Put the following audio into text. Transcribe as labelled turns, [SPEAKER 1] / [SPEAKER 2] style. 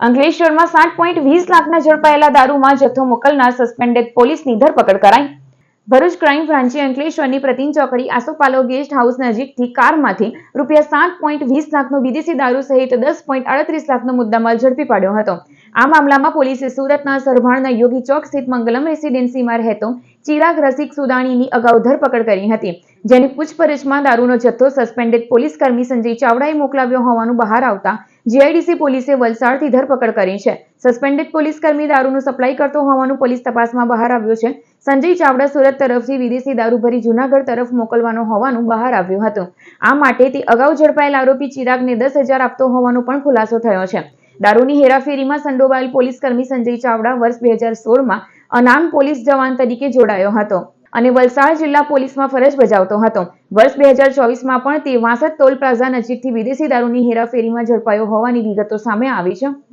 [SPEAKER 1] અંકલેશ્વરમાં સાત પોઈન્ટ વીસ લાખના ઝડપાયેલા દારૂમાં જથ્થો મોકલનાર સસ્પેન્ડેડ પોલીસની ધરપકડ કરાઈ. ભરૂચ ક્રાઇમ બ્રાન્ચે અંકલેશ્વરની પ્રતિન ચોકડી આસોપાલો ગેસ્ટ હાઉસ નજીકથી કારમાંથી રૂપિયા સાત પોઈન્ટ વીસ લાખનો વિદેશી દારૂ સહિત દસ પોઈન્ટ આડત્રીસ લાખનો મુદ્દામાલ ઝડપી પાડ્યો હતો. આ મામલામાં પોલીસે સુરતના સરભાણના યોગી ચોક સ્થિત મંગલમ રેસિડેન્સીમાં રહેતો ચિરાગ રસિક સુદાણીની અગાઉ ધરપકડ કરી હતી, જેની પૂછપરછમાં દારૂનો જથ્થો સસ્પેન્ડેડ પોલીસ કર્મી સંજય ચાવડાએ મોકલાવ્યો હોવાનું બહાર આવતા જીઆઈડીસી પોલીસે વલસાડથી ધરપકડ કરી છે. સસ્પેન્ડેડ પોલીસ કર્મી દારૂનું સપ્લાય કરતો હોવાનું પોલીસ તપાસમાં બહાર આવ્યું છે. સંજય ચાવડા સુરત તરફથી વિદેશી દારૂ ભરી જૂનાગઢ તરફ મોકલવાનો હોવાનું બહાર આવ્યું હતું. આ માટે તે અગાઉ ઝડપાયેલ આરોપી ચિરાગને દસ હજાર આપતો હોવાનો પણ ખુલાસો થયો છે. દારૂની હેરાફેરીમાં સંડોવાયેલ પોલીસ કર્મી સંજય ચાવડા વર્ષ બે હજાર સોળમાં અનામ પોલીસ જવાન તરીકે જોડાયો હતો. અને વલસાડ જિલ્લા પોલીસમાં ફરજ બજાવતો હતો. વર્ષ બે હજાર ચોવીસમાં પણ તે વાસદ ટોલ પ્લાઝા નજીકથી વિદેશી દારૂની હેરાફેરીમાં ઝડપાયો હોવાની વિગતો સામે આવી છે.